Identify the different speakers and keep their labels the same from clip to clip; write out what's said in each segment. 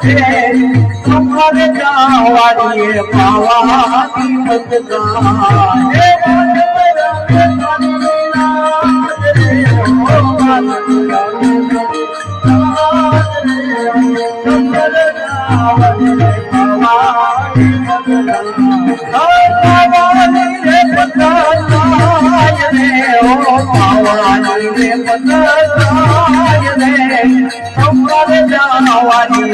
Speaker 1: રે પતરાય રે નંબર જાવાની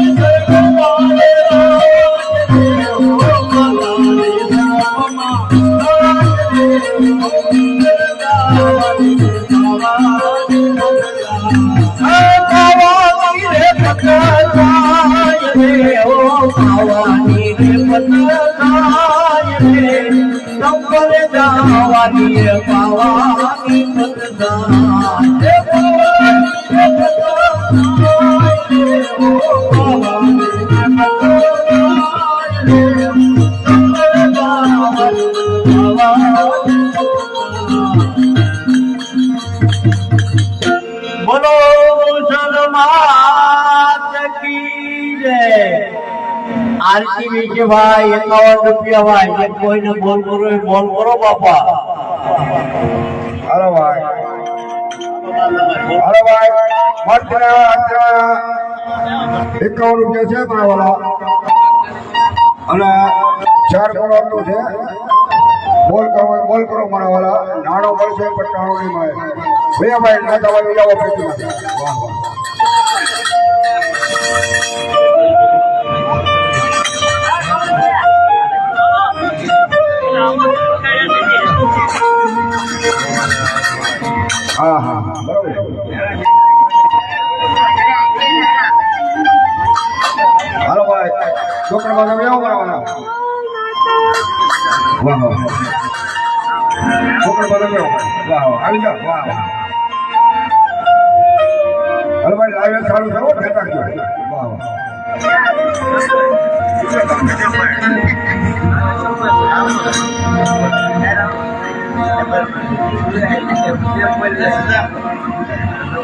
Speaker 1: पता पावा આરતી વિશે ભાઈ એકાવન રૂપિયા ભાઈ જે કોઈને બોલ કરો એ બોલ કરો બાપા.
Speaker 2: હાલો ભાઈ.
Speaker 1: હાલો ભાઈ. માત્ર એકાવન રૂપિયા છે મારા અને ચાર કરોડ છે. બોલ કરો બોલ કરો મારા વાલા. નાણો મળશે, પણ નાણો નહીં મળે. ભાઈ ભાઈ, ના તમારે જાવ વાહ વાહ. વાહ વાહ આવી જાઓ વાહ. હાલો ભાઈ લાઈવ સારું થયો ધ્યાન રાખજો વાહ.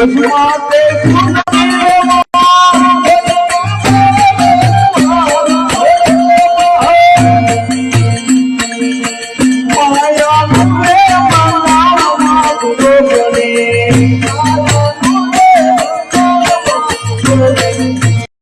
Speaker 3: Because you
Speaker 1: are faithful.